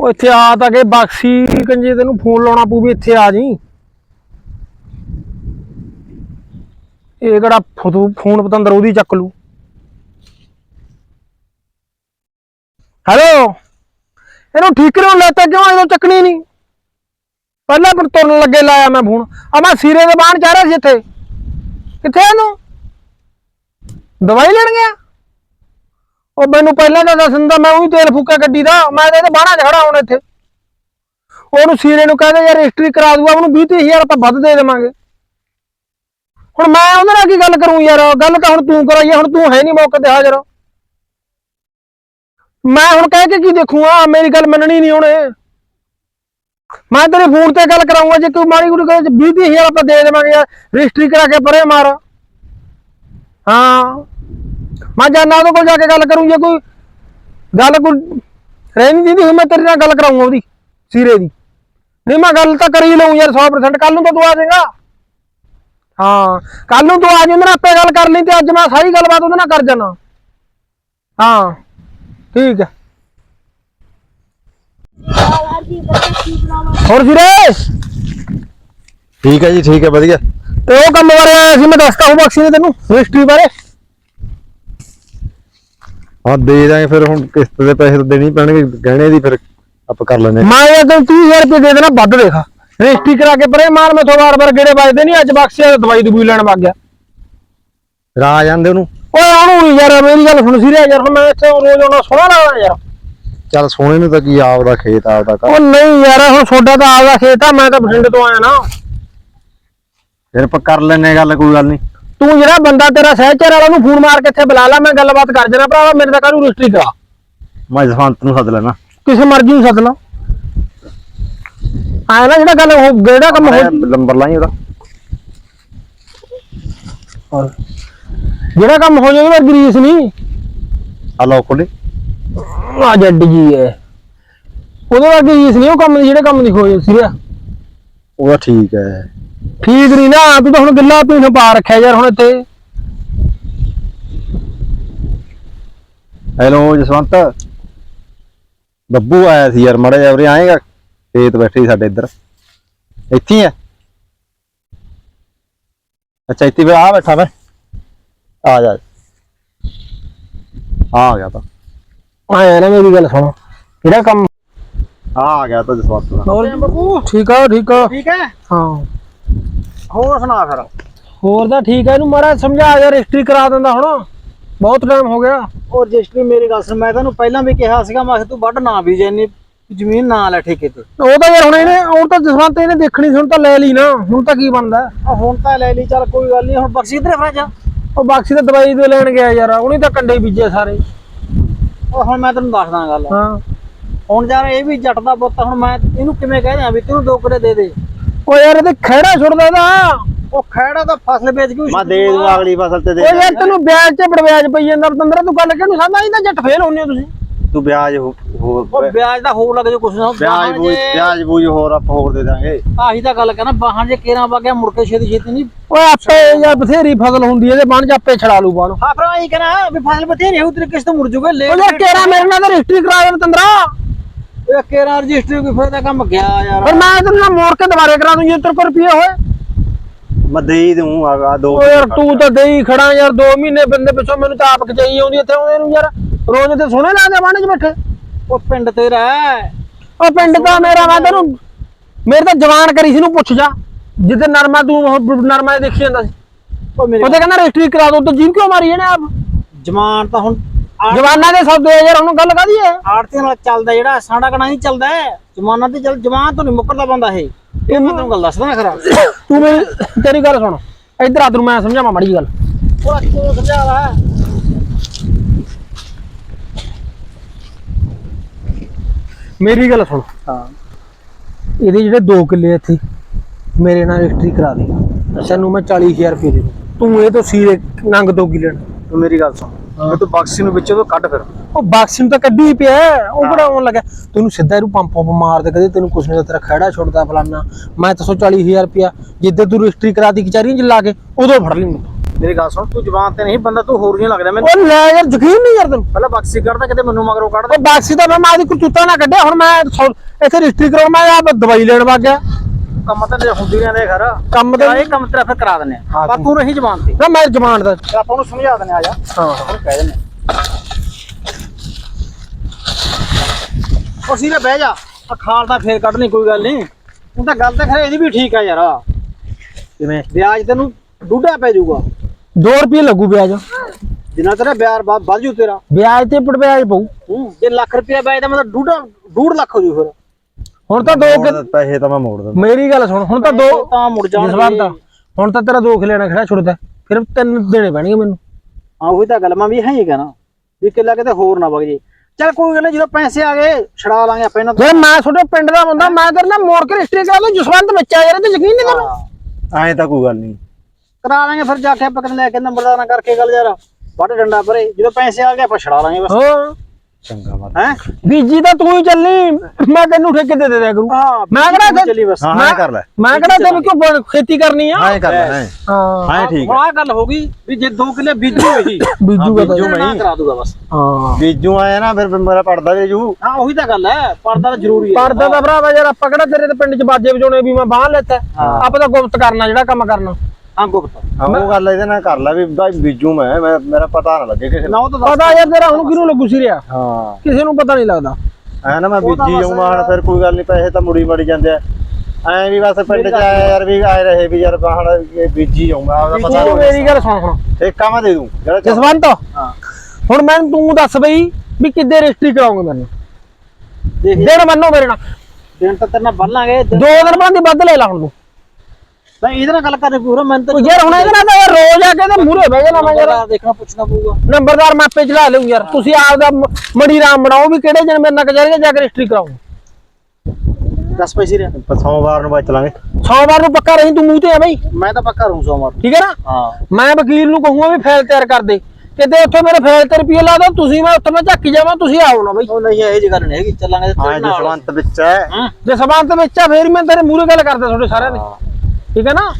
ਉਹ ਇੱਥੇ ਆ ਤਾਂ ਕੇ ਬਾਕਸੀ ਕੰਜੇ ਤੈਨੂੰ ਫੋਨ ਲਾਉਣਾ ਪਊ ਵੀ ਇੱਥੇ ਆ ਜੀ ਇਹ ਕਿਹੜਾ ਫੋਨ ਪਤੰਦਰ ਉਹਦੀ ਚੱਕ ਲੂ ਹੈਲੋ? ਇਹਨੂੰ ਠੀਕ ਕਿਉਂ ਲੈਤਾ? ਕਿਉਂ ਇਹਨੂੰ ਚੱਕਣੀ ਨਹੀਂ ਪਹਿਲਾਂ ਪਰ ਤੁਰਨ ਲੱਗੇ ਲਾਇਆ ਮੈਂ ਫੋਨ। ਆ ਮੈਂ ਸੀਰੇ ਦੇ ਬਾਹਰ ਜਾ ਰਿਹਾ ਸੀ ਇੱਥੇ। ਕਿੱਥੇ ਇਹਨੂੰ? ਦਵਾਈ ਲੈਣ ਗਿਆ? ਉਹ ਮੈਨੂੰ ਪਹਿਲਾਂ ਤਾਂ ਦੱਸ ਦਿੰਦਾ, ਮੈਂ ਉਹੀ ਤੇਲ ਫੂਕਿਆ ਗੱਡੀ ਦਾ, ਮੈਂ ਤਾਂ ਇਹਦੇ ਬਾਹਣਾ ਖੜਾ ਹੁਣ ਇੱਥੇ। ਉਹਨੂੰ ਸੀਰੇ ਨੂੰ ਕਹਿੰਦੇ, ਯਾਰ ਰਜਿਸਟਰੀ ਕਰਾ ਦੂਗਾ ਉਹਨੂੰ 20000 ਆਪਾਂ ਵੱਧ ਦੇ ਦੇਵਾਂਗੇ। ਹੁਣ ਮੈਂ ਉਹਦੇ ਨਾਲ ਕੀ ਗੱਲ ਕਰੂੰ ਯਾਰ, ਗੱਲ ਤਾਂ ਹੁਣ ਤੂੰ ਕਰਾਈ ਹੁਣ ਤੂੰ ਹੈ ਨਹੀਂ ਮੌਕੇ ਤੇ ਹਾਜ਼ਰ। ਮੈਂ ਹੁਣ ਕਹਿ ਕੇ ਕੀ ਦੇਖੂਗਾ ਮੇਰੀ ਗੱਲ ਮੰਨਣੀ ਨਹੀਂ ਉਹਨੇ। ਮੈਂ ਤੇਰੇ ਫੋਨ ਤੇ ਗੱਲ ਕਰਾਉਂਗਾ ਜੇ ਕੋਈ ਮਾੜੀ ਗੁੜੀ ਕਹੇ 20000 ਆਪਾਂ ਦੇ ਦੇਵਾਂਗੇ ਯਾਰ ਰਜਿਸਟਰੀ ਕਰਾ ਕੇ ਪਰੇ ਮਾਰ। ਹਾਂ। ਮੈਂ ਜਾਣਾ ਉਹਦੇ ਕੋਲ ਜਾ ਕੇ ਗੱਲ ਕਰੂੰ ਜੇ ਕੋਈ ਗੱਲ ਕੋਈ ਰਹਿ ਨਹੀਂ ਦਿੰਦੀ ਮੈਂ ਤੇਰੇ ਨਾਲ ਗੱਲ ਕਰਾਉਂਗਾ ਉਹਦੀ ਸੀਰੇ ਦੀ। ਨਹੀਂ ਮੈਂ ਗੱਲ ਤਾਂ ਕਰੀ ਲਊਂ ਯਾਰ 100% ਕੱਲ ਨੂੰ ਤਾਂ ਤੂੰ ਆ ਜਾਏਗਾ। ਹਾਂ ਕੱਲ ਨੂੰ ਤੂੰ ਆ ਜੀ ਉਹਦੇ ਨਾਲ ਆਪੇ ਗੱਲ ਕਰ ਲਈ ਤੇ ਅੱਜ ਮੈਂ ਸਾਰੀ ਗੱਲਬਾਤ ਉਹਦੇ ਨਾਲ ਕਰ ਜਾਣਾ ਹਾਂ ਠੀਕ ਹੈ। ਹੋਰ ਸੀਰੇ ਠੀਕ ਹੈ ਜੀ ਠੀਕ ਹੈ ਵਧੀਆ। ਤੇ ਉਹ ਕੰਮ ਬਾਰੇ ਆਇਆ ਸੀ ਮੈਂ ਦੱਸਤਾ ਹੂੰ ਬਖਸ਼ੀ ਨੇ ਤੈਨੂੰ ਰਜਿਸਟਰੀ ਬਾਰੇ। ਹਾਂ ਦੇ ਦਾਂਗੇ ਫਿਰ ਹੁਣ ਕਿਸ਼ਤ ਦੇ ਪੈਸੇ ਤਾਂ ਦੇਣੇ ਪੈਣਗੇ ਗਹਿਣੇ ਦੀ ਫਿਰ ਆਪਾਂ ਕਰ ਲੈਨੇ ਮੈਂ ਇਹ ਤੈਨੂੰ 30000 ਰੁਪਏ ਦੇ ਦੇਣਾ ਵੱਧ ਦੇਖਾ। ਰਜਿਸਟਰੀ ਕਰਾ ਕੇ ਪਰੇ ਮਾਰ ਮੈਥੋਂ ਵਾਰ ਵਾਰ ਗੇੜੇ ਵੱਜਦੇ ਨਹੀਂ ਅੱਜ ਬਖਸ਼ੀ ਦਾ ਦਵਾਈ ਦਵਾਈ ਲੈਣ ਵਗ ਗਿਆ। ਫਿਰ ਆ ਜਾਂਦੇ ਉਹਨੂੰ? ਓਏ ਆਣੂ ਨੀ ਯਾਰ ਮੇਰੀ ਗੱਲ ਸੁਣ ਸੀ ਯਾਰ ਹੁਣ ਮੈਂ ਇੱਥੇ ਰੋਜ਼ ਆਉਣਾ ਸੋਹਣਾ ਲੱਗਦਾ ਯਾਰ। ਚੱਲ ਸੋਹਣੇ ਨੂੰ ਤਾਂ ਕੀ ਆਪਦਾ ਖੇਤ ਆਪਦਾ ਘਰ। ਉਹ ਨਹੀਂ ਯਾਰ ਹੁਣ ਤੁਹਾਡਾ ਤਾਂ ਆਪਦਾ ਖੇਤ ਆ ਮੈਂ ਤਾਂ ਬਠਿੰਡੇ ਤੋਂ ਆਇਆ ਨਾ। ਫਿਰ ਆਪਾਂ ਕਰ ਲੈਨੇ ਗੱਲ ਕੋਈ ਗੱਲ ਨਹੀਂ ਤੂੰ ਜਿਹੜਾ ਬੰਦਾ ਤੇਰਾ ਸਹਿਚਰ ਵਾਲਾ ਨੂੰ ਫੋਨ ਮਾਰ ਕੇ ਇੱਥੇ ਬੁਲਾ ਲੈ ਮੈਂ ਗੱਲਬਾਤ ਕਰ ਜਣਾ ਭਰਾਵਾ ਮੇਰੇ ਤਾਂ ਕਾਹਨੂੰ ਰਜਿਸਟਰੀ ਕਰਾ। ਮੈਂ ਜਸਵੰਤ ਨੂੰ ਸੱਦ ਲੈਣਾ। ਕਿਸੇ ਮਰਜ਼ੀ ਨੂੰ ਸੱਦ ਲਾ। ਆਇਆ ਨਾ ਜਿਹੜਾ ਗੱਲ ਹੋ ਜਿਹੜਾ ਕੰਮ ਹੋ ਨੰਬਰ ਲਾਈ ਉਹਦਾ। ਜਿਹੜਾ ਕੰਮ ਹੋ ਜਾਵੇ ਉਹ ਗਰੀਸ ਨਹੀਂ। ਆ ਲਓ ਖੋਲੇ। ਆ ਜੱਡ ਜੀ ਹੈ ਉਹਦੇ ਵਰਗੀ ਗਰੀਸ ਨਹੀਂ ਉਹ ਕੰਮ ਦੀ ਜਿਹੜੇ ਕੰਮ ਦੀ ਹੋ ਸਿਰਿਆ। ਉਹਦਾ ਠੀਕ ਹੈ। ਠੀਕ ਨਹੀਂ ਨਾ ਤੂੰ ਤਾਂ ਹੁਣ ਗਿੱਲਾ ਪੀਣ ਪਾ ਰੱਖਿਆ ਯਾਰ ਹੁਣ ਇੱਥੇ। ਹੈਲੋ ਜਸਵੰਤ। ਬੱਬੂ ਆਇਆ ਸੀ ਯਾਰ ਮੜਾ ਜਾ ਉਰੇ ਆਏਗਾ ਖੇਤ ਬੈਠੇ ਸੀ ਸਾਡੇ ਇੱਧਰ। ਇੱਥੇ ਹੀ ਆ। ਅੱਛਾ ਇੱਥੇ ਵੀ ਆ ਬੈਠਾ ਮੈਂ। ਆ ਜਾ। ਆ ਗਿਆ ਤਾਂ। ਆਇਆ ਨਾ ਮੇਰੀ ਗੱਲ ਸੁਣ। ਜਿਹੜਾ ਕੰਮ? ਆ ਆ ਗਿਆ ਤਾਂ ਜਸਵੰਤ ਦਾ ਹੋਰ ਠੀਕ ਆ ਠੀਕ ਆ। ਠੀਕ ਹੈ ਹਾਂ। ਹੋਰ ਸੁਣਾ ਫਿਰ। ਹੋਰ ਤਾਂ ਠੀਕ ਆ ਇਹਨੂੰ ਮਾਰਾ ਸਮਝਾ ਯਾਰ ਰਜਿਸਟਰੀ ਕਰਾ ਦਿੰਦਾ ਹੁਣ। ਬਹੁਤ ਟਾਈਮ ਹੋ ਗਿਆ। ਉਹ ਰਜਿਸਟਰੀ ਮੇਰੀ ਗੱਲ ਸੁਣ ਮੈਂ ਤੈਨੂੰ ਪਹਿਲਾਂ ਵੀ ਕਿਹਾ ਸੀਗਾ ਮੈਂ ਕਿਹਾ ਤੂੰ ਵੱਢ ਨਾ ਬੀਜ ਇੰਨੀ ਜ਼ਮੀਨ ਨਾ ਲੈ ਠੇਕੇ ਤੇ। ਉਹ ਤਾਂ ਯਾਰ ਹੁਣ ਇਹਨੇ ਹੁਣ ਤਾਂ ਜਸਵੰਤ ਇਹਨੇ ਦੇਖਣੀ ਸੀ ਹੁਣ ਤਾਂ ਲੈ ਲਈ ਨਾ ਹੁਣ ਤਾਂ ਕੀ ਬਣਦਾ? ਆ ਹੁਣ ਤਾਂ ਲੈ ਲਈ ਚੱਲ ਕੋਈ ਗੱਲ ਨਹੀਂ ਹੁਣ ਬਖਸ਼ੀ ਇਧਰ ਫੜਾ ਜਾ ਉਹ ਬਾਕਸੀ ਤੇ ਦਵਾਈ ਦੇ ਲੈਣ ਗਿਆ ਯਾਰ ਉਹਨੇ ਤਾਂ ਕੰਡੇ ਬੀਜੇ ਸਾਰੇ। ਉਹ ਹੁਣ ਮੈਂ ਤੈਨੂੰ ਦੱਸਦਾ ਗੱਲ। ਹਾਂ। ਹੁਣ ਯਾਰ ਇਹ ਵੀ ਜੱਟ ਦਾ ਪੁੱਤ ਹੁਣ ਮੈਂ ਇਹਨੂੰ ਕਿਵੇਂ ਕਹਿ ਦਿਆਂ ਵੀ ਤੈਨੂੰ ਦੋ ਕਰੇ ਦੇ ਦੇ। ਉਹ ਯਾਰ ਇਹਦੇ ਖਹਿੜਾ ਛੁੱਟਦਾ ਦਾ ਉਹ ਖੈੜਾ ਤਾਂ ਫਸਲ ਵੇਚ ਕੇ ਮੈਂ ਦੇ ਦੂੰ ਅਗਲੀ ਫਸਲ ਤੇ ਦੇ ਉਹ ਯਾਰ ਤੈਨੂੰ ਵਿਆਜ ਤੇ ਬੜਵਿਆਜ ਪਈ ਜਾਂਦਾ। ਪਤੰਦਰਾ ਤੂੰ ਗੱਲ ਕਿਹਨੂੰ ਸਮਝਦਾ ਇਹ ਤਾਂ ਜੱਟ ਫੇਲ ਹੁੰਨੇ ਹੋ ਤੁਸੀਂ। ਤੂੰ ਵਿਆਜ ਹੋ- ਹੋਰ ਉਹ ਵਿਆਜ ਦਾ ਹੋਰ ਲੱਗ ਜਾ ਕੁਛ ਨਾ ਵਿਆਜ ਬਾਹਾਂ ਬੂਝ ਜੇ- ਵਿਆਜ ਬੂਝ ਹੋਰ ਆਪਾਂ ਹੋਰ ਦੇ ਦਾਂਗੇ। ਆਹੀ ਤਾਂ ਗੱਲ ਕਹਿੰਦਾ ਬਾਹਾਂ ਜੇ ਕੇਰਾਂ ਵਗਿਆ ਮੁੜ ਕੇ ਛੇਤੀ ਛੇਤੀ ਨਹੀਂ। ਓਏ ਆਪੇ ਯਾਰ ਬਥੇਰੀ ਫਸਲ ਹੁੰਦੀ ਹੈ ਇਹਦੇ ਬਣ ਚ ਆਪੇ ਛੜਾ ਲੂ ਬਾਣ ਹਾਂ ਫਿਰ ਆਹੀ ਕਹਿਣਾ ਵੀ ਫਸਲ ਬਥੇਰੀ ਹੋਊ ਤੇਰੇ ਕਿਸ ਤੋਂ ਮੁੜ ਜੂਗੇ ਲੈ ਯਾਰ ਤੇਰਾ ਮੇਰੇ ਨਾਲ ਤਾਂ ਰਜਿਸਟਰੀ ਕਰਾ ਦੇ ਪਤੰਦਰਾ ਇਹ ਕੇਰਾਂ ਰਜਿਸਟਰੀ ਕੋਈ ਫਿਰ ਤਾਂ ਕੰਮ ਗਿਆ ਯਾਰ। ਫਿਰ ਮੈਂ ਤੈਨੂੰ ਨਾਲ ਮੋੜ ਕੇ ਦੁਬਾਰੇ ਕਰਾ ਦੂੰ ਜੇ ਤੇਰੇ ਕੋਲ ਰੁਪਏ ਹੋਏ ਮੈਂ ਦੇ ਹੀ ਦੂੰ ਆ ਦੋ ਓ ਯਾਰ ਤੂੰ ਤਾਂ ਦੇ ਹੀ ਖੜਾ ਯਾਰ 2 ਮਹੀਨੇ ਬੰਦੇ ਪਿੱਛੋਂ ਮੈਨੂੰ ਤਾਂ ਆਪ ਖਚਾਈ ਆਉਂਦੀ ਇੱਥੇ ਉਹਦੇ ਨੂੰ ਯਾਰ। ਰੋਜ਼ ਤੇ ਸੋਹਣੇ ਲੱਗਦੇ ਬਾਣੇ 'ਚ ਬੈਠੇ। ਉਹ ਪਿੰਡ ਤੇਰਾ ਹੈ। ਉਹ ਪਿੰਡ ਦਾ ਮੇਰਾ ਮੈਂ ਤੈਨੂੰ। ਮੇਰੇ ਤਾਂ ਜਵਾਨ ਕਰੀ ਸੀ ਨੂੰ ਪੁੱਛ ਜਾ। ਜਿੱਦੇ ਨਰਮਾ ਤੂੰ ਉਹ ਨਰਮਾ ਦੇਖੀ ਜਾਂਦਾ ਸੀ। ਉਹ ਮੇਰੇ ਉਹਦੇ ਕਹਿੰਦਾ ਰਜਿਸਟਰੀ ਕਰਾ ਦੋ ਤੇ ਜੀਨ ਕਿਉਂ ਮਾਰੀ ਇਹਨੇ ਆਪ? ਜਮਾਨ ਤਾਂ ਹੁਣ ਜਵਾਨਾਂ ਦੇ ਸੌਦੇ ਯਾਰ ਹੁਣ ਗੱਲ ਕਾਦੀ ਹੈ ਆੜਤੀ ਨਾਲ ਚੱਲਦਾ ਜਿਹੜਾ ਸਾਡਾ ਕਣਾ ਹੀ ਚੱਲਦਾ ਜਮਾਨਾ ਤੇ ਚੱਲ ਜਮਾਨ ਤੋਂ ਨਹੀਂ ਮੁੱਕਰਦਾ ਬੰਦਾ ਇਹ। ਇਹ ਮੈਂ ਤੈਨੂੰ ਗੱਲ ਦੱਸਦਾ ਖਰਾ। ਤੂੰ ਮੇਰੀ ਤੇਰੀ ਗੱਲ ਸੁਣ। ਇੱਧਰ ਆ ਤੈਨੂੰ ਮੈਂ ਸਮਝਾਵਾਂ ਮੜੀ ਗੱਲ। ਉਹ ਤੂੰ ਸਮਝਾ ਲਾ। ਮੇਰੀ ਗੱਲ ਸੁਣ। ਹਾਂ। ਇਹਦੇ ਜਿਹੜੇ 2 ਕਿੱਲੇ ਇੱਥੇ ਮੇਰੇ ਨਾਲ ਰਜਿਸਟਰੀ ਕਰਾ ਦੇ। ਤੈਨੂੰ ਮੈਂ 40000 ਰੁਪਏ ਦੇ ਤੂੰ ਇਹ ਤੋਂ ਸੀਰੇ ਨੰਗ ਦੋ ਕਿੱਲੇ ਤੂੰ ਮੇਰੀ ਗੱਲ ਸੁਣ। ਮੈਂ ਤੂੰ ਬਕਸੀ ਨੂੰ ਵਿੱਚੋਂ ਤੋਂ ਕੱਢ ਫਿਰ। ਉਹ ਬਾਕਸਿੰਗ ਤਾਂ ਕੱਢੀ ਹੀ ਪਿਆ ਉਹ ਕਿਹੜਾ ਆਉਣ ਲੱਗਾ। ਤੈਨੂੰ ਸਿੱਧਾ ਇਹਨੂੰ ਪੰਪ ਪੰਪ ਮਾਰ ਦੇ ਕਦੇ ਤੈਨੂੰ ਕੁਛ ਨਹੀਂ ਤੇਰਾ ਖੜਾ ਛੁੱਟਦਾ ਫਲਾਨਾ। ਮੈਂ ਤਾਂ 140000 ਰੁਪਇਆ ਜਿੱਦੇ ਤੂੰ ਰਜਿਸਟਰੀ ਕਰਾਤੀ ਕਚਾਰੀਆਂ ਚ ਲਾ ਕੇ ਉਦੋਂ ਫੜ ਲਈ ਮੈਨੂੰ। ਮੇਰੀ ਗੱਲ ਸੁਣ ਤੂੰ ਜ਼ਬਾਨ ਤੇ ਨਹੀਂ ਬੰਦਾ ਤੂੰ ਹੋਰ ਨਹੀਂ ਲੱਗਦਾ। ਮੈਨੂੰ ਉਹ ਲੈ ਯਾਰ ਯਕੀਨ ਨਹੀਂ ਯਾਰ ਤੈਨੂੰ। ਪਹਿਲਾਂ ਬਕਸੀ ਕਰਦਾ ਕਿਤੇ ਮੈਨੂੰ ਮਗਰੋਂ ਕੱਢਦਾ। ਬਾਕਸੀ ਤਾਂ ਮੈਂ ਮਾਦੀ ਕੁੱਤਾ ਨਾ ਕੱਢਿਆ। ਹੁਣ ਮੈਂ ਇੱਥੇ ਰਜਿਸਟਰੀ ਕਰਾਉਣ ਮੈਂ ਆ ਦਵਾਈ ਲੈਣ ਵਗ ਗਿਆ। ਕੰਮ ਤਾਂ ਤੇਰੇ ਹੁੰਦੀ ਰਹਿੰਦੇ ਘਰ। ਕੰਮ ਤੇ ਇਹ ਕੰਮ ਤੇਰਾ ਫਿਰ ਕਰਾ ਦਿੰਦੇ ਆ। ਪਰ ਤੂੰ ਰਹੀ ਜ਼ਬਾਨ ਤੇ ਨਾ ਮੈਂ ਜਮਾਨ ਦਾ ਆਪਾਂ ਉਹਨੂੰ ਸਮਝਾ ਦਿੰਦੇ ਆ ਜਾ। ਹਾਂ। ਉਹਨੂੰ ਕਹਿ ਦਿੰਦੇ ਉਹ ਸੀਰੇ ਬਹਿ ਜਾ। ਆ ਖਾਲ ਦਾ ਫੇਰ ਕੱਢਣੀ ਕੋਈ ਗੱਲ ਨਹੀਂ। ਉਹ ਤਾਂ ਗੱਲ ਤਾਂ ਖਰੇ ਇਹਦੀ ਵੀ ਠੀਕ ਆ ਯਾਰ। ਕਿਵੇਂ? ਵਿਆਜ ਤੈਨੂੰ ਡੂਡਾ ਪੈ ਜਾਊਗਾ। 2 ਰੁਪਏ ਲੱਗੂ ਵਿਆਜ। ਜਿੰਨਾ ਤੇਰਾ ਵਿਆਜ ਵੱਧ ਵੱਧ ਜੂ ਤੇਰਾ। ਵਿਆਜ ਤੇ ਪੜ ਵਿਆਜ ਪਊ। ਹੂੰ ਜੇ ਲੱਖ ਰੁਪਇਆ ਵਿਆਜ ਦਾ ਮਤਲਬ ਡੂਡਾ ਡੂਢ ਲੱਖ ਹੋ ਜੂ ਫਿਰ। ਹੁਣ ਤਾਂ ਦੋ ਕਿ- ਪੈਸੇ ਤਾਂ ਮੈਂ ਮੋੜ ਦਿੰਦਾ ਮੇਰੀ ਗੱਲ ਸੁਣ ਹੁਣ ਤਾਂ ਦੋ ਤਾਂ ਮੁੜ ਜਸਵੰਤ ਜਾਣਗੇ ਹੁਣ ਤਾਂ ਤੇਰਾ ਦੋ ਖਿਲਾਣਾ ਖੜਾ ਛੁੱਟਦਾ ਫਿਰ ਤਿੰਨ ਦੇਣੇ ਪੈਣਗੇ ਮੈਨੂੰ। ਹਾਂ ਉਹੀ ਤਾਂ ਗੱਲ ਮੈਂ ਵੀ ਹੈ ਹੀ ਕਹਿਣਾ ਵੀ ਕਿੱਲਾ ਕਿਤੇ ਹੋਰ ਨਾ ਵਗ ਜੇ। ਚੱਲ ਕੋਈ ਗੱਲ ਨਹੀਂ ਜਦੋਂ ਪੈਸੇ ਆ ਗਏ ਛੜਾ ਲਾਂਗੇ ਆਪਾਂ ਇਹਨਾਂ ਤੋਂ। ਜੇ ਮੈਂ ਤੁਹਾਡੇ ਪਿੰਡ ਦਾ ਬੰਦਾ ਮੈਂ ਤੇਰੇ ਨਾਲ ਮੋੜ ਕੇ ਰਜਿਸਟਰੀ ਕਰਾ ਦੂੰ ਜਸਵੰਤ ਬੱਚਾ ਯਾਰ ਤੇ ਯਕੀਨ ਨਹੀਂ ਤੈਨੂੰ ਹਾਂ। ਐਂ ਤਾਂ ਕੋਈ ਗੱਲ ਨਹੀਂ ਕਰਾ ਲਾਂਗੇ ਫਿਰ ਜਾ ਕੇ ਆਪਾਂ ਕਿਤੇ ਲੈ ਕੇ ਨੰਬਰਦਾਰਾਂ ਕਰਕੇ ਗੱਲ ਯਾਰ। ਵੱਡ ਡੰਡਾ ਪਰੇ ਜਦੋਂ ਪੈਸੇ ਆ ਗਏ ਆਪਾਂ ਛੜਾ ਲਾਂਗੇ ਬਸ। ਹਾਂ ਚੰਗਾ ਬਾਤ ਹੈ? ਬੀਜੀ ਤਾਂ ਤੂੰ ਹੀ ਚੱਲਣੀ ਮੈਂ ਤੈਨੂੰ ਠੇਕੇ ਦੇ ਦੇ ਦਿਆ ਕਰੂੰ। ਹਾਂ ਮੈਂ ਕਿਹੜਾ ਚੱਲੀ ਬਸ। ਹਾਂ ਕਰ ਲੈ। ਮੈਂ ਕਿਹੜਾ ਤੈਨੂੰ ਕਿਉਂ ਖੇਤੀ ਕਰਨੀ ਆ? ਐਂ ਕਰ ਲੈ ਹਾਂ। ਠੀਕ ਹੈ ਆਹ ਗੱਲ ਹੋ ਗਈ ਵੀ ਜੇ 2 ਕਿੱਲੇ ਬੀਜੂ ਤਾਂ। ਬੀਜੂ ਨਾ ਮੈਂ ਕਰਾ ਦੂਗਾ ਬਸ। ਹਾਂ। ਬੀਜੂ ਆਇਆ ਨਾ ਫਿਰ ਮੇਰਾ ਪੜਦਾ ਜੇ ਜੂ। ਹਾਂ ਉਹੀ ਤਾਂ ਗੱਲ ਹੈ। ਪਰਦਾ ਤਾਂ ਜ਼ਰੂਰੀ ਹੈ। ਪਰਦਾ ਦਾ ਭਰਾਵਾ ਯਾਰ ਆਪਾਂ ਕਿਹੜਾ ਤੇਰੇ ਤੇ ਪਿੰਡ ਚ ਬਾਜੇ ਵਜਾਉਣੇ ਵੀ ਮੈਂ ਬਾਹ ਲੈਤਾ। ਆਪਾਂ ਤਾਂ ਗੁਪਤ ਕਰਨਾ ਜਿਹੜਾ ਕੰਮ ਕਰਨਾ। ਹਾਂ ਗੁਪਤ। ਹਾਂ ਉਹ ਗੱਲ ਇਹਦੇ ਨਾਲ ਕਰ ਲੈ ਵੀ ਭਾਈ ਬੀਜੂ ਮੈਂ ਮੈਂ- ਮੇਰਾ ਪਤਾ ਨਾ ਲੱਗੇ ਕਿਸੇ ਨਾ। ਨੂੰ ਉਹ ਤਾਂ ਦੱਸ ਪਤਾ ਯਾਰ ਤੇਰਾ ਹੁਣ ਕਿਹਨੂੰ ਲੱਗੂ ਸਿਰਿਆ? ਹਾਂ। ਕਿਸੇ ਨੂੰ ਪਤਾ ਨਹੀਂ ਲੱਗਦਾ। ਐ ਨਾ ਮੈਂ ਉਹ ਤਾਂ ਬੀਜੀ ਬਸ ਜਾਊਂਗਾ ਹੁਣ ਫਿਰ ਕੋਈ ਗੱਲ ਨਹੀਂ ਪੈਸੇ ਤਾਂ ਮੁੜੀ ਮੜੀ ਜਾਂਦੇ ਆ। ਐ ਵੀ ਬਸ ਪਿੰਡ ਚ ਆਇਆ ਯਾਰ ਵੀ ਆਏ ਰਹੇ ਵੀ ਯਾਰ ਬਾਹਣ ਇਹ ਬੀਜੀ ਜਾਊਂਗਾ ਉਹਦਾ ਪਤਾ ਤੂੰ ਮੇਰੀ ਗੱਲ ਸੁਣ ਹੁਣ ਠੇਕਾ ਮੈਂ ਦੇ ਦੂੰ ਜਿਹੜਾ ਚੱਲ- ਜਸਵੰਤ। ਹਾਂ। ਹੁਣ ਮੈਂ ਤੂੰ ਦੱਸ ਬਈ ਵੀ ਕਿੱਦੇ ਰਜਿਸਟਰੀ ਕਰਾਉਂਗੇ ਮੈਨੂੰ? ਦੇਖ। ਦਿਨ ਮੰਨੋ ਮੇਰੇ ਨਾਲ। ਦਿਨ ਤਾਂ ਤੇਰੇ ਨਾਲ ਬੰਨਾਂਗੇ ਦੋ ਦਿਨ ਬਾਅਦ ਦੀ ਵੱਧ ਲੈ ਲਾ ਹੁਣ ਤੂੰ। ਤਾਂ ਇਹਦੇ ਨਾਲ ਗੱਲ ਕਰਨੀ ਪੂਰਾ ਮੈਂ ਤਾਂ ਉਹ ਯਾਰ ਹੁਣ ਇਹਦੇ ਨਾਲ ਤਾਂ ਯਾਰ ਰੋਜ਼ ਆ ਕੇ ਤੇ ਮੂਰੇ ਬਹਿ ਜਾਣਾ ਮੈਂ ਯਾਰ। ਦੇਖਣਾ ਪੁੱਛਣਾ ਪਊਗਾ। ਨੰਬਰਦਾਰ ਮਾਪੇ ਚੜਾ ਲਿਓ ਯਾਰ। ਤੁਸੀਂ ਆਪ ਦਾ ਮ- ਮੜੀ ਰਾਮ ਬਣਾਓ ਵੀ ਕਿਹੜੇ ਦਿਨ ਮੇਰੇ ਨਾਲ ਕਚਹਿਰੀਆਂ ਜਾ ਕੇ ਰਜਿਸਟਰੀ ਕਰਾਓ। ਦੱਸ ਪੈਸੇ ਰਿਆ ਸੋਮਵਾਰ ਨੂੰ ਬਚ ਲਾਂਗੇ। ਸੋਮਵਾਰ ਨੂੰ ਪੱਕਾ ਰਹੀ ਤੂੰ ਮੂੰਹ ਤੇ ਆ ਬਈ ਮੈਂ ਤਾਂ ਪੱਕਾ ਰਹੂੰ ਸੋਮਵਾਰ ਨੂੰ। ਠੀਕ ਹੈ ਨਾ? ਹਾਂ। ਮੈਂ ਵਕੀਲ ਨੂੰ ਕਹੂੰਗਾ ਵੀ ਫਾਈਲ ਤਿਆਰ ਕਰ ਦੇ। ਕਿਤੇ ਉੱਥੇ ਮੇਰੇ ਫਾਈਲ ਤੇ ਰੁਪਏ ਲਾ ਦੋ ਤੁਸੀਂ ਮੈਂ ਉੱਥੇ ਮੈਂ ਝੱਕੀ ਜਾਵਾਂ ਤੁਸੀਂ ਆਓ ਨਾ ਬਈ। ਉਹ ਨਹੀਂ ਇਹ ਜੀ ਗੱਲ ਨਹੀਂ ਹੈਗੀ ਚੱਲਾਂਗੇ ਤੇ ਨਾਲ ਜਸਵੰਤ ਵਿੱਚ ਹੈ। ਹਾਂ। ਜੇ ਸਮਾਨ ਤੇ ਵਿੱਚ ਆ ਫੇਰ ਮੈਂ ਤੇਰੇ ਮੂਹਰੇ ਗੱਲ ਕਰਦਾ ਤੁਹਾਡੇ ਸਾਰਿਆਂ ਦੇ। ਠੀਕ ਹੈ ਨਾ?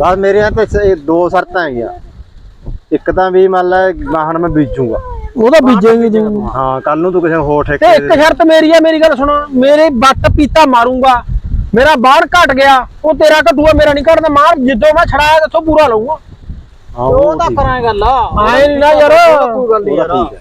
ਬਸ ਮੇਰੇ ਹੱਥ ਵਿੱਚ ਇਹ ਦੋ ਸ਼ਰਤਾਂ ਹੈਗੀਆਂ। ਇੱਕ ਤਾਂ ਵੀ ਮੰਨ ਲੈ ਵਾਹਣ ਮੈਂ ਬੀਜੂਗਾ। ਉਹ ਤਾਂ ਬੀਜੇਂਗੇ ਜੀ। ਹਾਂ ਕੱਲ ਨੂੰ ਤੂੰ ਕਿਸੇ ਹੋਰ ਤੇ ਠੇਕੇ ਇੱਕ ਸ਼ਰਤ ਮੇਰੀ ਆ ਮੇਰੀ ਗੱਲ ਸੁਣੋ। ਮੇਰੇ ਬੱਟ ਪੀਤਾ ਮਾਰੂੰਗਾ। ਮੇਰਾ ਬਾਹਰ ਘਟ ਗਿਆ। ਉਹ ਤੇਰਾ ਘਟੂਆ ਮੇਰਾ ਨਹੀਂ ਘਟਦਾ। ਮਾਰ ਜਿੱਦੋਂ ਮੈਂ ਛੜਾਇਆ ਦੱਸੋ ਪੂਰਾ ਲਊਂਗਾ। ਹਾਂ ਉਹ ਤਾਂ ਕਰਾਂਗੇ ਗੱਲ ਆਏ ਨੀ ਨਾ ਯਾਰ। ਤਾਂ ਕੋਈ ਗੱਲ ਨਹੀਂ ਯਾਰ। ਹੈ।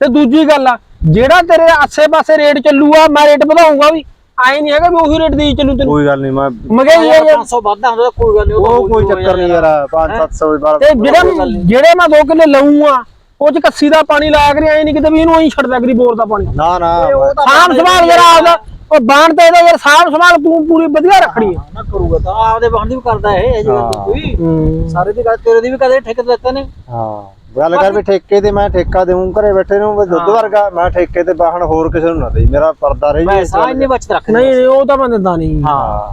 ਤੇ ਦੂਜੀ ਗੱਲ ਆ ਜਿਹੜਾ ਤੇਰੇ ਆਸੇ-ਪਾਸੇ ਰੇਟ ਚੱਲੂਗਾ ਮੈਂ ਰੇਟ ਵਧਾਉਂਗਾ ਵੀ। ਆਏ ਨਹੀਂ ਹੈਗਾ ਵੀ ਉਹੀ ਰੇਟ ਦੀ ਚੱਲੂ ਤੈਨੂੰ। ਕੋਈ ਗੱਲ ਨਹੀਂ ਮੈਂ ਮਗਾਈ ਹੈ ਯਾਰ 500 ਵੱਧ ਆਉਂਦਾ ਕੋਈ ਗੱਲ ਨਹੀਂ ਉਹ ਕੋਈ ਚੱਕਰ ਨਹੀਂ ਯਾਰ 5-700 ਬਾਰ ਤੇ ਜਿਹੜਾ ਜਿਹੜੇ ਮੈਂ 2 ਕਿੱਲੇ ਲਊਂਗਾ ਉਹ ਚ ਕੱਸੀ ਦਾ ਪਾਣੀ ਲਾਇਆ ਕਰੀ ਐ ਨਹੀਂ ਕਿਤੇ ਵੀ ਇਹਨੂੰ ਐਂ ਛੱਡਦਾ ਕਰੀ ਬੋਰ ਦਾ ਪਾਣੀ। ਨਾ ਨਾ ਸਾਂਭ ਸੰਭਾਲ ਜਰਾ ਆਪਦਾ ਉਹ ਬਾਣ ਤੇ ਇਹਦਾ ਯਾਰ ਸਾਂਭ ਸੰਭਾਲ ਤੂੰ ਪੂਰੀ ਵਧੀਆ ਰੱਖਣੀ ਆ। ਨਾ ਕਰੂਗਾ ਤਾਂ ਆਪਦੇ ਬੰਦੀ ਵੀ ਕਰਦਾ ਇਹ ਹਾਂ। ਕੋਈ। ਹੂੰ। ਸਾਰੇ ਦੀ ਗੱਲ ਤੇਰੇ ਦੀ ਵੀ ਕਦੇ ਠੇਕੇ ਤੇ ਲੈਤਾ ਨੇ। ਹਾਂ। ਗੱਲ ਕਰ ਵੀ ਠੇਕੇ ਤੇ ਮੈਂ ਠੇਕਾ ਦੇਉਂ ਘਰੇ ਬੈਠੇ ਨੂੰ ਵੀ ਦੁੱਧ ਵਰਗਾ ਮੈਂ ਠੇਕੇ ਤੇ ਵਾਹਣ ਹੋਰ ਕਿਸੇ ਨੂੰ ਨਾ ਦੇਈ ਮੇਰਾ ਪਰਦਾ ਰਹੀ ਮੈਂ ਸਾਹ ਇੰਨੇ ਬਚਤ ਰੱਖ ਨਹੀਂ ਨਹੀਂ ਉਹ ਤਾਂ ਮੈਂ ਦਿੰਦਾ ਨਹੀਂ। ਹਾਂ।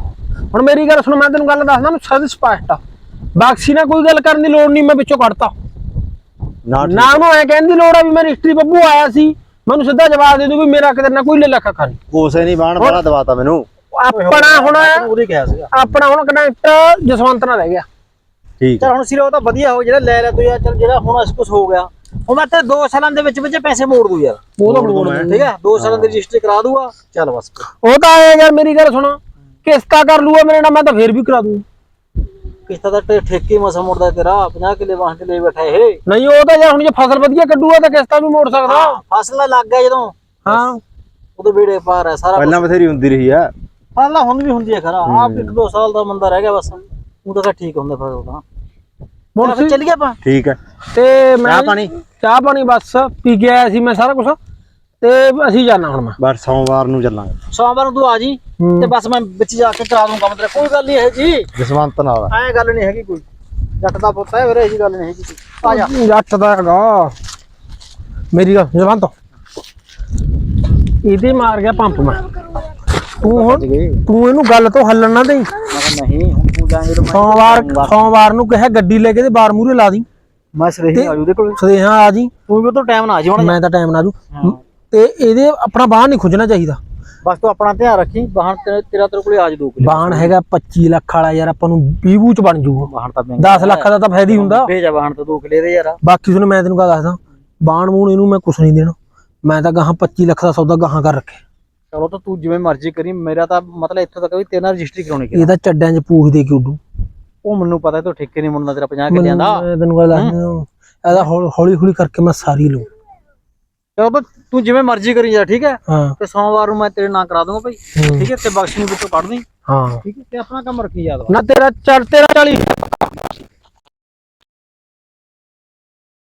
ਹੁਣ ਮੇਰੀ ਗੱਲ ਸੁਣ ਮੈਂ ਤੈਨੂੰ ਗੱਲ ਦੱਸਦਾ ਨੂੰ ਸਦ ਸਪਸ਼ਟ ਆ। ਬਾਕਸੀ ਨਾਲ ਕੋਈ ਗੱਲ ਕਰਨ ਦੀ ਲੋੜ ਨਹੀਂ ਮੈਂ ਵਿੱਚੋਂ ਕੱਢਤਾ। ਨਾ। ਨਾ ਐ ਕਹਿਣ ਦੀ ਲੋੜ ਆ ਵੀ ਮੈਂ ਰਜਿਸਟਰੀ ਬੱਬੂ ਆਇਆ ਸੀ ਮੈਨੂੰ ਸਿੱਧਾ ਜਵਾਬ ਦੇ ਦੂ ਵੀ ਮੇਰਾ ਕਿਤੇ ਨਾ ਕੋਈ ਲੈ ਲੱਖਾ ਖਾਣੀ ਕੋਸੇ ਨਹੀਂ ਬਾਹਣ ਵਾਲਾ ਦਵਾਤਾ ਮੈਨੂੰ। ਆਪਣਾ ਹੁਣ ਉਹਦੀ ਕਿਹਾ ਸੀਗਾ। ਆਪਣਾ ਹੁਣ ਕਨੈਕਟ ਜਸਵੰਤ ਨਾਲ ਰਹਿ ਗਿਆ। ਠੀਕ ਚਲ ਹੁਣ ਸਿਰੇ ਉਹ ਤਾਂ ਵਧੀਆ ਹੋ ਜਿਹੜਾ ਲੈ ਲੈ ਤੂੰ ਯਾਰ ਚਲ ਜਿਹੜਾ ਹੁਣ ਇਸ ਕੁਝ ਹੋ ਗਿਆ। ਉਹ ਮੈਂ ਤੇ 2 ਸਾਲਾਂ ਦੇ ਵਿੱਚ ਵਿੱਚ ਪੈਸੇ ਮੋੜ ਦੂ ਯਾਰ। ਉਹ ਤਾਂ ਮੋੜ ਦੂੰ। ਠੀਕ ਹੈ? 2 ਸਾਲਾਂ ਦੀ ਰਜਿਸਟਰੀ ਕਰਾ ਦੂਗਾ। ਚੱਲ ਬਸ। ਉਹ ਤਾਂ ਆਇਆ ਯਾਰ ਮੇਰੀ ਗੱਲ ਸੁਣ। ਕਿਸ਼ਤਾ ਕਰ ਲੂਆ ਮੇਰੇ ਨਾਲ ਮੈਂ ਤਾਂ ਫੇਰ ਵੀ ਕਰਾ ਦੂੰ। ਕਿਸ਼ਤਾ ਦਾ ਠੇਕੇ ਮਸਾ ਮੁੜਦਾ ਤੇਰਾ 50 ਕਿੱਲੇ ਵਾਹਨ ਤੇ ਲੈ ਬੈਠਾ ਇਹ। ਨਹੀਂ ਉਹ ਤਾਂ ਯਾਰ ਹੁਣ ਜੇ ਫਸਲ ਵਧੀਆ ਕੱਢੂਗਾ ਤਾਂ ਕਿਸ਼ਤਾ ਵੀ ਮੋੜ ਸਕਦਾ। ਫਸਲ ਲੱਗ ਗਿਆ ਜਦੋਂ। ਹਾਂ। ਉਹਦੇ ਬੇੜੇ ਪਾਰ ਹੈ ਸਾਰਾ ਪਹਿਲਾਂ ਬਥੇਰੀ ਹੁੰਦੀ ਰਹੀ ਆ। ਫਸਲ ਹੁਣ ਵੀ ਹੁੰਦੀ ਹੈ ਖਰਾ। ਆਪ ਇੱਕ ਦੋ ਸਾਲ ਦਾ ਬੰਦਾ ਰਹਿ ਗਿਆ ਬਸ। ਉਹ ਤਾਂ ਫਿਰ ਠੀਕ ਹੁੰਦਾ ਫਸਲ ਤਾਂ। ਹੁਣ ਹੁਣ ਫਿਰ ਚੱਲ ਗਿਆ ਆਪਾਂ। ਤੇ ਠੀਕ ਹੈ। ਮੈਂ ਚਾਹ ਪਾਣੀ? ਚਾਹ ਪਾਣੀ ਬਸ ਪੀ ਕੇ ਆਇਆ ਸੀ ਮੈਂ ਸਾਰਾ ਕੁਝ ਤੇ ਅਸੀਂ ਜਾਣਾ ਹੁਣ ਮੈਂ। ਬਸ ਸੋਮਵਾਰ ਨੂੰ ਚੱਲਾਂਗੇ। ਸੋਮਵਾਰ ਨੂੰ ਤੂੰ ਆ ਜੀ। ਤੇ ਬਸ ਮੈਂ ਵਿੱਚ ਜਾ ਕੇ ਕਰਾ ਦੂੰ ਕੰਮ ਤੇਰਾ। ਕੋਈ ਗੱਲ ਨਹੀਂ ਹੈ ਜੀ। ਜਸਵੰਤ ਨਾਲ ਐ ਗੱਲ ਨਹੀਂ ਹੈਗੀ ਕੋਈ। ਜੱਟ ਦਾ ਪੁੱਤ ਹੈ ਵੀਰੇ ਇਹ ਗੱਲ ਨਹੀਂ ਹੈਗੀ। ਆ ਜਾ। ਜੱਟ ਦਾ ਹੈਗਾ। ਮੇਰੀ ਗੱਲ ਜਵਾਨ ਤੋਂ ਇਹਦੇ ਮਾਰ ਗਿਆ ਪੰਪ ਮੈਂ। ਤੂੰ ਹੁਣ ਤੂੰ ਇਹਨੂੰ ਗੱਲ ਤੋਂ ਹੱਲਣ ਨਾ ਦੇਈ। ਨਹੀਂ ਮੈਂ ਸੋਮਵਾਰ ਸੋਮਵਾਰ ਨੂੰ ਕਿਹਾ ਗੱਡੀ ਲੈ ਕੇ ਤੇ ਬਾਰ ਮੂਰੇ ਲਾ ਦੀ। ਮੈਂ ਸਰੇਹੀ ਆ ਜੂ ਦੇ ਕੋਲ। ਸਦੇਹਾ ਆ ਜੀ। ਤੂੰ ਵੀ ਉਹ ਤੋਂ ਟਾਈਮ ਨਾ ਆ ਜੀ ਹੁਣ। ਮੈਂ ਤਾਂ ਟਾਈਮ ਨਾ ਜੂ ਤੇ ਇਹਦੇ ਆਪਣਾ ਬਾਹਰ ਨਹੀਂ ਖੁੱਜਣਾ ਚਾਹੀਦਾ। ਬਸ ਤੂੰ ਆਪਣਾ ਧਿਆਨ ਰੱਖੀ ਵਾਹਣ ਤੇ- ਤੇਰਾ ਤੇਰੇ ਕੋਲੇ ਆ ਜਾ ਦੋ ਕਿਲੇ। ਹੈਗਾ 25 ਲੱਖ ਵਾਲਾ ਯਾਰ ਆਪਾਂ ਨੂੰ 20 ਬੂਚ ਬਣ ਜੂਗਾ। ਵਾਹਣ ਤਾਂ ਮਹਿੰਗਾ 10 ਲੱਖ ਦਾ ਤਾਂ ਫਾਇਦਾ ਹੀ ਹੁੰਦਾ। ਭੇਜਾ ਵਾਹਣ ਤਾਂ ਦੋ ਕਿਲੇ ਦੇ ਯਾਰ। ਬਾਕੀ ਤੁਹਾਨੂੰ ਮੈਂ ਤੈਨੂੰ ਕਾ ਦੱਸਦਾ ਬਾਣ ਮੂਣ ਇਹਨੂੰ ਮੈਂ ਕੁਛ ਨਹੀਂ ਦੇਣਾ। ਮੈਂ ਤਾਂ ਗਾਹਾਂ 25 ਲੱਖ ਦਾ ਸੌਦਾ ਗਾਹਾਂ ਕਰ ਰੱਖਿਆ। ਚਲੋ ਤਾਂ ਤੂੰ ਜਿਵੇਂ ਮਰਜ਼ੀ ਕਰੀ ਮੇਰਾ ਤਾਂ ਮਤਲਬ ਇੱਥੋਂ ਤੱਕ ਵੀ ਤੇਰੇ ਨਾਲ ਰਜਿਸਟਰੀ ਕਰਾਉਣੀ ਕਿ ਇਹ ਤਾਂ ਚੱਡਾਂ 'ਚ ਪੂਛ ਦੇ ਕੇ ਉੱਡੂ ਉਹ ਮੈਨੂੰ ਪਤਾ ਤੂੰ ਠੇਕੇ ਨਹੀਂ ਮੁੰਡਾ ਤੇਰਾ 50 ਕਿੱਲਿਆਂ ਦਾ। ਮੈਂ ਤੈਨੂੰ ਗੱਲ ਦੱਸਦਾ ਇਹਦਾ ਹੌਲੀ ਹੌਲੀ ਕਰਕੇ ਮੈਂ ਸਾਰੀ ਲਊ। ਚਲੋ ਤਾਂ ਤੂੰ ਜਿਵੇਂ ਮਰਜ਼ੀ ਕਰੀ ਜਾ ਠੀਕ ਹੈ? ਤੇ ਸੋਮਵਾਰ ਨੂੰ ਮੈਂ ਤੇਰੇ ਨਾਂ ਕਰਾ ਦੂੰਗਾ ਭਾਈ। ਠੀਕ ਹੈ? ਤੇ ਬਖਸ਼ ਨੂੰ ਵਿੱਚੋਂ ਕੱਢ ਦੀ ਹਾਂ। ਠੀਕ ਹੈ? ਤੇ ਆਪਣਾ ਕੰਮ ਰੱਖੀ ਯਾਦ ਨਾ ਤੇਰਾ ਚੱਲ ਤੇਰਾ 40